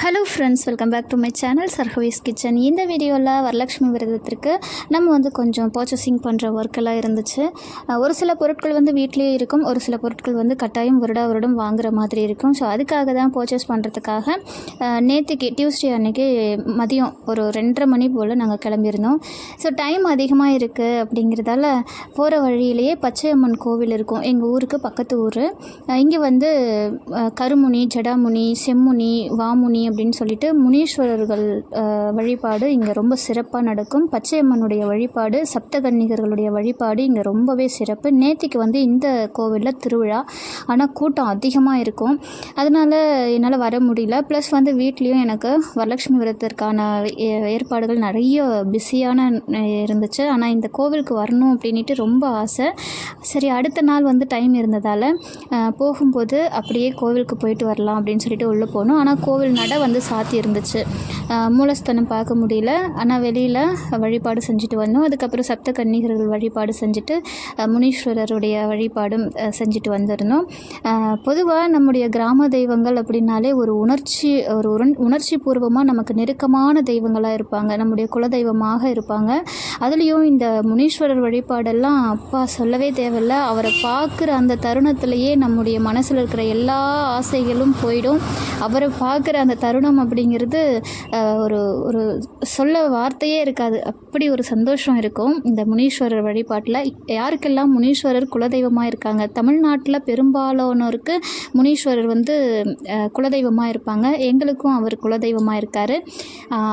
Hello friends welcome back to my channel சர்ஹவீஸ் kitchen இந்த வீடியோவில் வரலட்சுமி விரதத்திற்கு நம்ம வந்து கொஞ்சம் பர்ச்சேசிங் பண்ணுற ஒர்க்கெல்லாம் இருந்துச்சு. ஒரு சில பொருட்கள் வந்து வீட்லேயே இருக்கும் ஒரு சில பொருட்கள் வந்து கட்டாயம் வருடா வருடம் வாங்குற மாதிரி இருக்கும். ஸோ அதுக்காக தான் பர்ச்சேஸ் பண்ணுறதுக்காக நேற்றுக்கு டியூஸ்டே அன்னைக்கு மதியம் ஒரு ரெண்டரை மணி போல் நாங்கள் கிளம்பியிருந்தோம். ஸோ டைம் அதிகமாக இருக்குது அப்படிங்கிறதால போகிற வழியிலேயே பச்சையம்மன் கோவில் இருக்கும் எங்கள் ஊருக்கு பக்கத்து ஊர். இங்கே வந்து கருமுனி ஜடாமுனி செம்முனி வாமுனி அப்படின்னு சொல்லிட்டு முனீஸ்வரர்கள் வழிபாடு இங்கே ரொம்ப சிறப்பாக நடக்கும். பச்சையம்மனுடைய வழிபாடு சப்தகன்னிகர்களுடைய வழிபாடு இங்கே ரொம்பவே சிறப்பு. நேத்திக்கு வந்து இந்த கோவிலில் திருவிழா. ஆனால் கூட்டம் அதிகமாக இருக்கும். அதனால் என்னால் வர முடியல. ப்ளஸ் வந்து வீட்லேயும் எனக்கு வரலட்சுமி விரதத்திற்கான ஏ- ஏற்பாடுகள் நிறைய பிஸியான இருந்துச்சு. ஆனால் இந்த கோவிலுக்கு வரணும் அப்படின்ட்டு ரொம்ப ஆசை. சரி அடுத்த நாள் வந்து டைம் இருந்ததால் போகும்போது அப்படியே கோவிலுக்கு போயிட்டு வரலாம் அப்படின்னு சொல்லிட்டு உள்ளே போனோம். ஆனால் கோவில் நட வந்து சாத்தி இருந்துச்சு. மூலஸ்தானம் பார்க்க முடியல. ஆனால் வெளியில் வழிபாடு செஞ்சுட்டு வந்தோம். அதுக்கப்புறம் சப்த கன்னிகர்கள் வழிபாடு செஞ்சுட்டு முனீஸ்வரருடைய வழிபாடும் செஞ்சுட்டு வந்திருந்தோம். பொதுவாக நம்முடைய கிராம தெய்வங்கள் அப்படின்னாலே ஒரு உணர்ச்சி ஒரு உணர்ச்சி பூர்வமாக நமக்கு நெருக்கமான தெய்வங்களாக இருப்பாங்க. நம்முடைய குலதெய்வமாக இருப்பாங்க. அதுலேயும் இந்த முனீஸ்வரர் வழிபாடெல்லாம் அப்பா சொல்லவே தேவையில்ல. அவரை பார்க்குற அந்த தருணத்திலேயே நம்முடைய மனசில் இருக்கிற எல்லா ஆசைகளும் போயிடும். அவரை பார்க்குற அந்த தருணம் அப்படிங்கிறது ஒரு ஒரு சொல்ல வார்த்தையே இருக்காது. அப்படி ஒரு சந்தோஷம் இருக்கும். இந்த முனீஸ்வரர் வழிபாட்டில் யாருக்கெல்லாம் முனீஸ்வரர் குலதெய்வமாக இருக்காங்க? தமிழ்நாட்டில் பெரும்பாலானோருக்கு முனீஸ்வரர் வந்து குலதெய்வமாக இருப்பாங்க. எங்களுக்கும் அவர் குலதெய்வமாக இருக்கார்.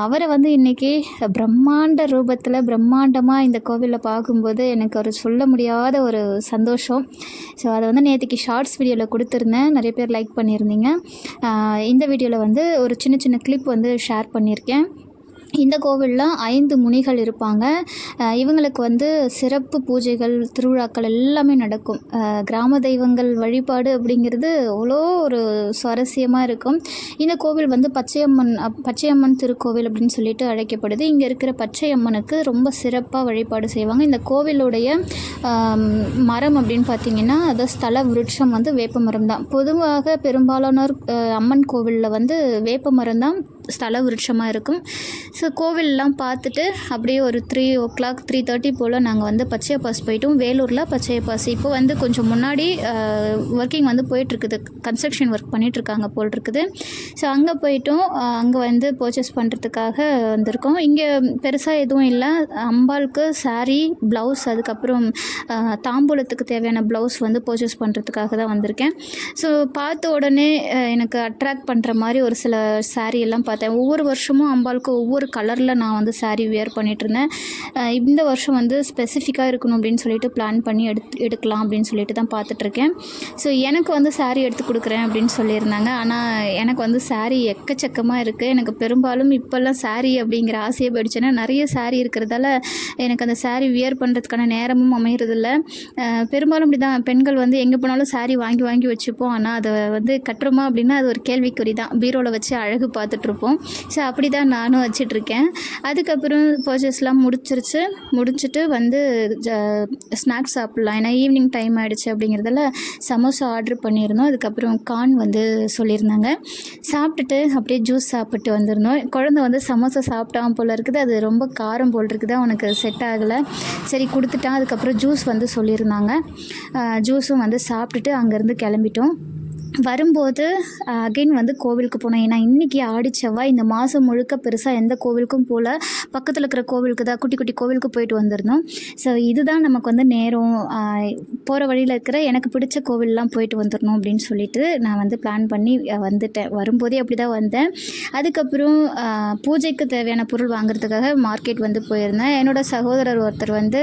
அவரை வந்து இன்றைக்கி பிரம்மாண்ட ரூபத்தில் பிரம்மாண்டமாக இந்த கோவிலில் பார்க்கும்போது எனக்கு ஒரு சொல்ல முடியாத ஒரு சந்தோஷம். ஸோ அதை வந்து நேற்றுக்கு ஷார்ட்ஸ் வீடியோவில் கொடுத்துருந்தேன். நிறைய பேர் லைக் பண்ணியிருந்தீங்க. இந்த வீடியோவில் வந்து ஒரு சின்ன சின்ன கிளிப் வந்து ஷேர் பண்ணியிருக்கேன். இந்த கோவிலில் ஐந்து முனிகள் இருப்பாங்க. இவங்களுக்கு வந்து சிறப்பு பூஜைகள் திருவிழாக்கள் எல்லாமே நடக்கும். கிராம தெய்வங்கள் வழிபாடு அப்படிங்கிறது அவ்வளோ ஒரு சுவாரஸ்யமாக இருக்கும். இந்த கோவில் வந்து பச்சையம்மன் அப்- பச்சையம்மன் திருக்கோவில் அப்படின்னு சொல்லிட்டு அழைக்கப்படுது. இங்கே இருக்கிற பச்சையம்மனுக்கு ரொம்ப சிறப்பாக வழிபாடு செய்வாங்க. இந்த கோவிலுடைய மரம் அப்படின்னு பார்த்தீங்கன்னா அது ஸ்தல விருட்சம் வந்து வேப்ப மரம் தான் பொதுவாக பெரும்பாலானோர் அம்மன் கோவிலில் வந்து வேப்ப மரம் தான் ஸ்தல விருட்சமாக இருக்கும். ஸோ கோவிலெலாம் பார்த்துட்டு அப்படியே ஒரு three o'clock three thirty போல் நாங்கள் வந்து பச்சையப்பாஸ் போயிட்டோம். வேலூரில் பச்சையப்பாஸ் இப்போ வந்து கொஞ்சம் முன்னாடி ஒர்க்கிங் வந்து போயிட்டுருக்குது. கன்ஸ்ட்ரக்ஷன் ஒர்க் பண்ணிகிட்ருக்காங்க போல் இருக்குது ஸோ அங்கே போயிட்டோம். அங்கே வந்து பர்ச்சேஸ் பண்ணுறதுக்காக வந்திருக்கோம். இங்கே பெருசாக எதுவும் இல்லை. அம்பாளுக்கு சாரீ ப்ளவுஸ் அதுக்கப்புறம் தாம்பூலத்துக்கு தேவையான ப்ளவுஸ் வந்து பர்ச்சேஸ் பண்ணுறதுக்காக தான் வந்திருக்கேன். ஸோ பார்த்த உடனே எனக்கு அட்ராக்ட் பண்ணுற மாதிரி ஒரு சில சாரீ எல்லாம் பார்த்தேன். ஒவ்வொரு வருஷமும் அம்பாளுக்கு ஒவ்வொரு கலரில் நான் வந்து சாரீ வியர் பண்ணிட்டு இருந்தேன் இந்த வருஷம் வந்து ஸ்பெசிஃபிக்காக இருக்கணும் அப்படின்னு சொல்லிட்டு பிளான் பண்ணி எடுத்து எடுக்கலாம் அப்படின்னு சொல்லிட்டு தான் பார்த்துட்ருக்கேன் ஸோ எனக்கு வந்து சாரீ எடுத்து கொடுக்குறேன் அப்படின்னு சொல்லியிருந்தாங்க. ஆனால் எனக்கு வந்து சாரீ எக்கச்சக்கமாக இருக்குது எனக்கு பெரும்பாலும் இப்போல்லாம் சாரீ அப்படிங்கிற ஆசையை போயிடுச்சுன்னா நிறைய சாரீ இருக்கிறதால எனக்கு அந்த சாரீ வியர் பண்ணுறதுக்கான நேரமும் அமையறதில்ல. பெரும்பாலும் இப்படி தான் பெண்கள் வந்து எங்கே போனாலும் சாரீ வாங்கி வாங்கி வச்சுப்போம். ஆனால் அதை வந்து கட்டுறோமா அப்படின்னா அது ஒரு கேள்விக்குறி தான். பீரோவில் வச்சு அழகு பார்த்துட்ருப்போம் ஸோ அப்படி தான் நானும் வச்சிட்ருக்கேன். அதுக்கப்புறம் பர்ச்சேஸ்லாம் முடிச்சிருச்சு. முடிச்சுட்டு வந்து ஸ்நாக்ஸ் சாப்பிட்லாம். ஏன்னா ஈவினிங் டைம் ஆகிடுச்சு அப்படிங்கிறதால சமோசா ஆர்டர் பண்ணியிருந்தோம். அதுக்கப்புறம் கார்ன் வந்து சொல்லியிருந்தாங்க. சாப்பிட்டுட்டு அப்படியே ஜூஸ் சாப்பிட்டு வந்திருந்தோம். குழந்தை வந்து சமோசா சாப்பிட்டான் போல் இருக்குது. அது ரொம்ப காரம் போல் இருக்குது. அவனுக்கு செட் ஆகலை. சரி கொடுத்துட்டான். அதுக்கப்புறம் ஜூஸ் வந்து சொல்லியிருந்தாங்க. ஜூஸும் வந்து சாப்பிட்டுட்டு அங்கேருந்து கிளம்பிட்டோம். வரும்போது அகைன் வந்து கோவிலுக்கு போனோம் ஏன்னா இன்றைக்கி ஆடி செவ்வாய் இந்த மாதம் முழுக்க பெருசாக எந்த கோவிலுக்கும் போகல பக்கத்தில் இருக்கிற கோவிலுக்கு தான் குட்டி குட்டி கோவிலுக்கு போயிட்டு வந்திருந்தோம். ஸோ இதுதான் நமக்கு வந்து நேரம் போகிற வழியில் இருக்கிற எனக்கு பிடிச்ச கோவில்லாம் போயிட்டு வந்துடணும் அப்படின்னு சொல்லிட்டு நான் வந்து பிளான் பண்ணி வந்துட்டேன். வரும்போதே அப்படி தான் வந்தேன். அதுக்கப்புறம் பூஜைக்கு தேவையான பொருள் வாங்குறதுக்காக மார்க்கெட் வந்து போயிருந்தேன். என்னோடய சகோதரர் ஒருத்தர் வந்து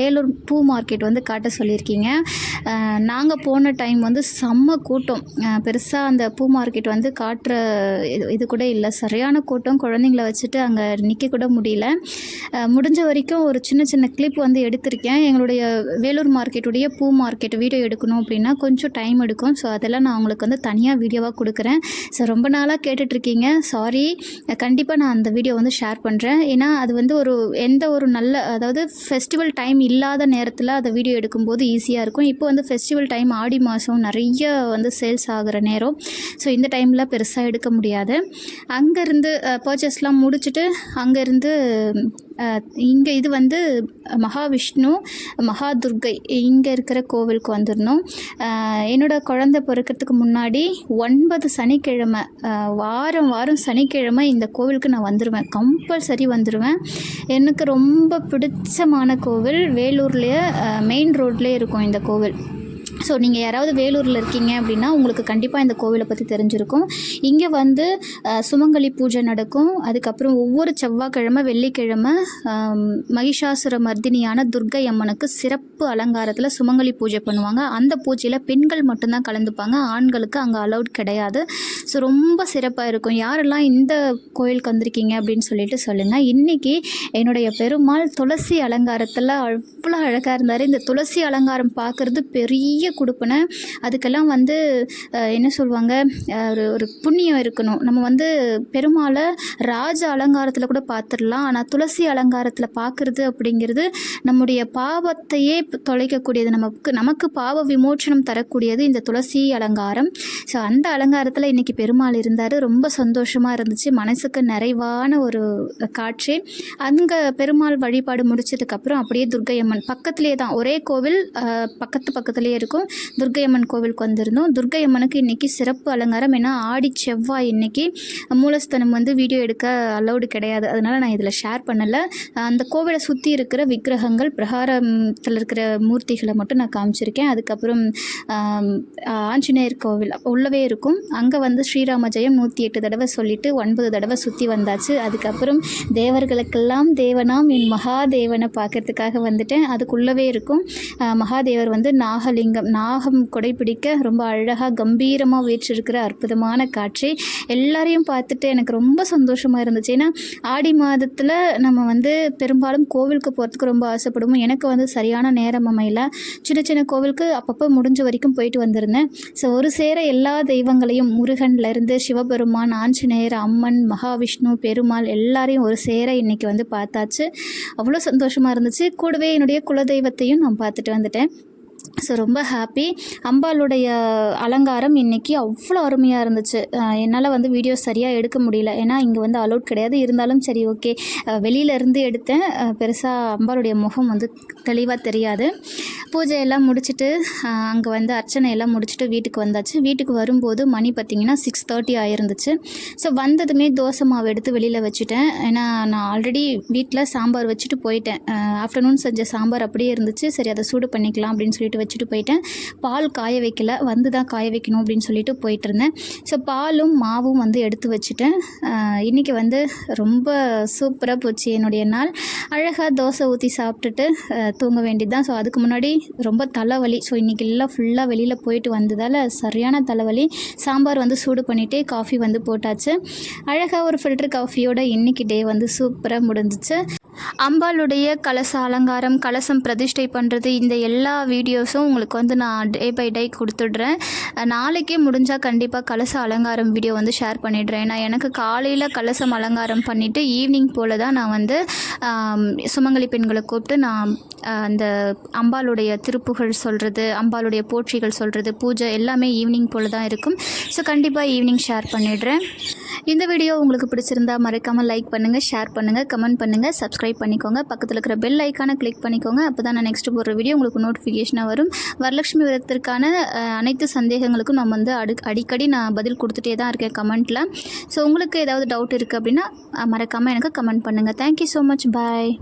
வேலூர் பூ மார்க்கெட் வந்து காட்ட சொல்லியிருக்கீங்க. நாங்கள் போன டைம் வந்து செம்ம கூட்டம். பெருசாக அந்த பூ மார்க்கெட் வந்து காட்டுற இது இது கூட இல்லை. சரியான கூட்டம். குழந்தைங்கள வச்சுட்டு அங்கே நிற்க கூட முடியல. முடிஞ்ச வரைக்கும் ஒரு சின்ன சின்ன கிளிப் வந்து எடுத்திருக்கேன். எங்களுடைய வேலூர் மார்க்கெட்டுடைய பூ மார்க்கெட் வீடியோ எடுக்கணும் அப்படின்னா கொஞ்சம் டைம் எடுக்கும். ஸோ அதெல்லாம் நான் உங்களுக்கு வந்து தனியாக வீடியோவாக கொடுக்குறேன். ஸோ ரொம்ப நாளாக கேட்டுட்ருக்கீங்க சாரி கண்டிப்பாக நான் அந்த வீடியோ வந்து ஷேர் பண்ணுறேன் ஏன்னா அது வந்து ஒரு எந்த ஒரு நல்ல அதாவது ஃபெஸ்டிவல் டைம் இல்லாத நேரத்தில் அதை வீடியோ எடுக்கும்போது ஈஸியாக இருக்கும். இப்போ வந்து ஃபெஸ்டிவல் டைம் ஆடி மாதம் நிறைய வந்து சேல் சேல்ஸ் ஆகிற நேரம். ஸோ இந்த டைமில் பெருசாக எடுக்க முடியாது. அங்கேருந்து பர்ச்சேஸ்லாம் முடிச்சுட்டு அங்கேருந்து இங்கே இது வந்து மகாவிஷ்ணு மகாதுர்கை இங்கே இருக்கிற கோவிலுக்கு வந்துடணும். என்னோடய என்னோட குழந்தை பிறக்கிறதுக்கு முன்னாடி ஒன்பது சனிக்கிழமை வாரம் வாரம் சனிக்கிழமை இந்த கோவிலுக்கு நான் வந்துடுவேன் கம்பல்சரி வந்துடுவேன் எனக்கு ரொம்ப பிடிச்சமான கோவில் வேலூர்லேயே மெயின் ரோட்லேயே இருக்கும் இந்த கோவில். ஸோ நீங்கள் யாராவது வேலூரில் இருக்கீங்க அப்படின்னா உங்களுக்கு கண்டிப்பாக இந்த கோவிலை பற்றி தெரிஞ்சிருக்கும். இங்கே வந்து சுமங்கலி பூஜை நடக்கும். அதுக்கப்புறம் ஒவ்வொரு செவ்வாய்க்கிழமை வெள்ளிக்கிழமை மகிஷாசுர மர்தினியான துர்கை அம்மனுக்கு சிறப்பு அலங்காரத்தில் சுமங்கலி பூஜை பண்ணுவாங்க. அந்த பூஜையில் பெண்கள் மட்டும்தான் கலந்துப்பாங்க. ஆண்களுக்கு அங்கே அலௌட் கிடையாது. ஸோ ரொம்ப சிறப்பாக இருக்கும். யாரெல்லாம் இந்த கோயிலுக்கு வந்திருக்கீங்க அப்படின்னு சொல்லிட்டு சொல்லுங்கள் இன்றைக்கி என்னுடைய பெருமாள் துளசி அலங்காரத்தில் அவ்வளோ அழகாக இருந்தார். இந்த துளசி அலங்காரம் பார்க்குறது பெரிய கொடுப்பனை. அதுக்கெல்லாம் வந்து என்ன சொல்லுவாங்க ஒரு ஒரு புண்ணியம் இருக்கணும். நம்ம வந்து பெருமாளை ராஜ அலங்காரத்தில் கூட பார்த்துடலாம் ஆனால் துளசி அலங்காரத்தில் பார்க்குறது அப்படிங்கிறது நம்முடைய பாவத்தையே தொலைக்கக்கூடியது. நமக்கு நமக்கு பாவ விமோச்சனம் தரக்கூடியது இந்த துளசி அலங்காரம். ஸோ அந்த அலங்காரத்தில் இன்றைக்கி பெருமாள் இருந்தார். ரொம்ப சந்தோஷமாக இருந்துச்சு. மனசுக்கு நிறைவான ஒரு காட்சி. அங்கே பெருமாள் வழிபாடு முடிச்சதுக்கப்புறம் அப்படியே துர்க்கையம்மன் பக்கத்துலேயே தான் ஒரே கோவில் பக்கத்து பக்கத்துலேயே இருக்கும். துர்க்கையம்மன் கோவிலுக்கு வந்திருந்தோம். துர்கையம்மனுக்கு இன்றைக்கி சிறப்பு அலங்காரம். ஏன்னா ஆடி செவ்வாய் இன்னைக்கு மூலஸ்தனம் வந்து வீடியோ எடுக்க அலௌடு கிடையாது. அதனால் நான் இதில் ஷேர் பண்ணலை. அந்த கோவிலை சுற்றி இருக்கிற விக்கிரகங்கள் பிரகாரத்தில் இருக்கிற மூர்த்திகளை மட்டும் நான் காமிச்சிருக்கேன். அதுக்கப்புறம் ஆஞ்சநேயர் கோவில் உள்ளவே இருக்கும். அங்கே வந்து ஸ்ரீராம ஜெயம் நூற்றி எட்டு தடவை சொல்லிட்டு ஒன்பது தடவை சுற்றி வந்தாச்சு. அதுக்கப்புறம் தேவர்களுக்கெல்லாம் தேவனாம் என் மகாதேவனை பார்க்கறதுக்காக வந்துட்டேன். அதுக்குள்ளவே இருக்கும். மகாதேவர் வந்து நாகலிங்கம் நாகம் கொடைப்பிடிக்க ரொம்ப அழகாக கம்பீரமாக வீற்றிருக்கிற அற்புதமான காட்சி. எல்லாரையும் பார்த்துட்டு எனக்கு ரொம்ப சந்தோஷமாக இருந்துச்சு. ஏன்னா ஆடி மாதத்தில் நம்ம வந்து பெரும்பாலும் கோவிலுக்கு போகிறதுக்கு ரொம்ப ஆசைப்படுவோம். எனக்கு வந்து சரியான நேரம் அமையல. சின்ன சின்ன கோவிலுக்கு அப்பப்போ முடிஞ்ச வரைக்கும் போயிட்டு வந்திருந்தேன். ஸோ ஒரு சேர எல்லா தெய்வங்களையும் முருகன்லேருந்து சிவபெருமான் ஆஞ்சநேயர் அம்மன் மகாவிஷ்ணு பெருமாள் எல்லாரையும் ஒரு சேர இன்றைக்கி வந்து பார்த்தாச்சு. அவ்வளோ சந்தோஷமாக இருந்துச்சு. கூடவே என்னுடைய குலதெய்வத்தையும் நான் பார்த்துட்டு வந்துட்டேன். ஸோ ரொம்ப ஹாப்பி அம்பாளுடைய அலங்காரம் இன்னைக்கு அவ்வளோ அருமையாக இருந்துச்சு. என்னால் வந்து வீடியோ சரியாக எடுக்க முடியல. ஏன்னா இங்கே வந்து அலோட் கிடையாது. இருந்தாலும் சரி ஓகே வெளியிலேருந்து எடுத்தேன். பெருசாக அம்பாளுடைய முகம் வந்து தெளிவாக தெரியாது. பூஜையெல்லாம் முடிச்சுட்டு அங்கே வந்து அர்ச்சனை எல்லாம் முடிச்சுட்டு வீட்டுக்கு வந்தாச்சு. வீட்டுக்கு வரும்போது மணி பார்த்திங்கன்னா சிக்ஸ் தேர்ட்டி ஆயிருந்துச்சு. ஸோ வந்ததுமே தோசை மாவு எடுத்து வெளியில் வச்சுட்டேன். ஏன்னா நான் ஆல்ரெடி வீட்டில் சாம்பார் வச்சுட்டு போயிட்டேன். ஆஃப்டர்நூன் செஞ்ச சாம்பார் அப்படியே இருந்துச்சு. சரி அதை சூடு பண்ணிக்கலாம் அப்படின்னு சொல்லிட்டு வச்சுட்டு போயிட்டேன். பால் காய வைக்கல வந்து தான் காய வைக்கணும் அப்படின்னு சொல்லிட்டு போயிட்டு இருந்தேன் ஸோ பாலும் மாவும் வந்து எடுத்து வச்சுட்டேன். இன்றைக்கி வந்து ரொம்ப சூப்பராக போச்சு என்னுடைய நாள். அழகாக தோசை ஊற்றி சாப்பிட்டுட்டு தூங்க வேண்டியது தான் ஸோ அதுக்கு முன்னாடி ரொம்ப தலைவலி. ஸோ இன்றைக்கி எல்லாம் ஃபுல்லாக வெளியில் போயிட்டு வந்ததால் சரியான தலைவலி. சாம்பார் வந்து சூடு பண்ணிவிட்டு காஃபி வந்து போட்டாச்சு. அழகாக ஒரு ஃபில்டர் காஃபியோட இன்னைக்கு டே வந்து சூப்பராக முடிஞ்சிச்சு. அம்பாளுடைய கலச அலங்காரம் கலசம் பிரதிஷ்டை பண்ணுறது இந்த எல்லா வீடியோஸும் உங்களுக்கு வந்து நான் டே பை டே கொடுத்துட்றேன். நாளைக்கே முடிஞ்சால் கண்டிப்பாக கலச அலங்காரம் வீடியோ வந்து ஷேர் பண்ணிடுறேன். நான் எனக்கு காலையில் கலசம் அலங்காரம் பண்ணிவிட்டு ஈவினிங் போல் தான் நான் வந்து சுமங்கலி பெண்களை கூப்பிட்டு நான் அந்த அம்பாளுடைய திருப்புகள் சொல்கிறது அம்பாளுடைய போற்றிகள் சொல்கிறது பூஜை எல்லாமே ஈவினிங் போல் தான் இருக்கும். ஸோ கண்டிப்பாக ஈவினிங் ஷேர் பண்ணிடுறேன். இந்த வீடியோ உங்களுக்கு பிடிச்சிருந்தா மறக்காமல் லைக் பண்ணுங்கள் ஷேர் பண்ணுங்கள் கமெண்ட் பண்ணுங்கள் சப்ஸ்கிரைப் பண்ணிக்கோங்க. பக்கத்தில் இருக்கிற பெல் ஐக்கானை கிளிக் பண்ணிக்கோங்க. அப்போ தான் நான் நெக்ஸ்ட் போடுற வீடியோ உங்களுக்கு நோட்டிஃபிகேஷனாக வரும். வரலட்சுமி விரதத்திற்கான அனைத்து சந்தேகங்களுக்கும் நம்ம வந்து அடி அடிக்கடி நான் பதில் கொடுத்துட்டே தான் இருக்கேன் கமெண்ட்டில் ஸோ உங்களுக்கு ஏதாவது டவுட் இருக்குது அப்படின்னா மறக்காமல் எனக்கு கமெண்ட் பண்ணுங்கள் தேங்க்யூ ஸோ மச் பாய்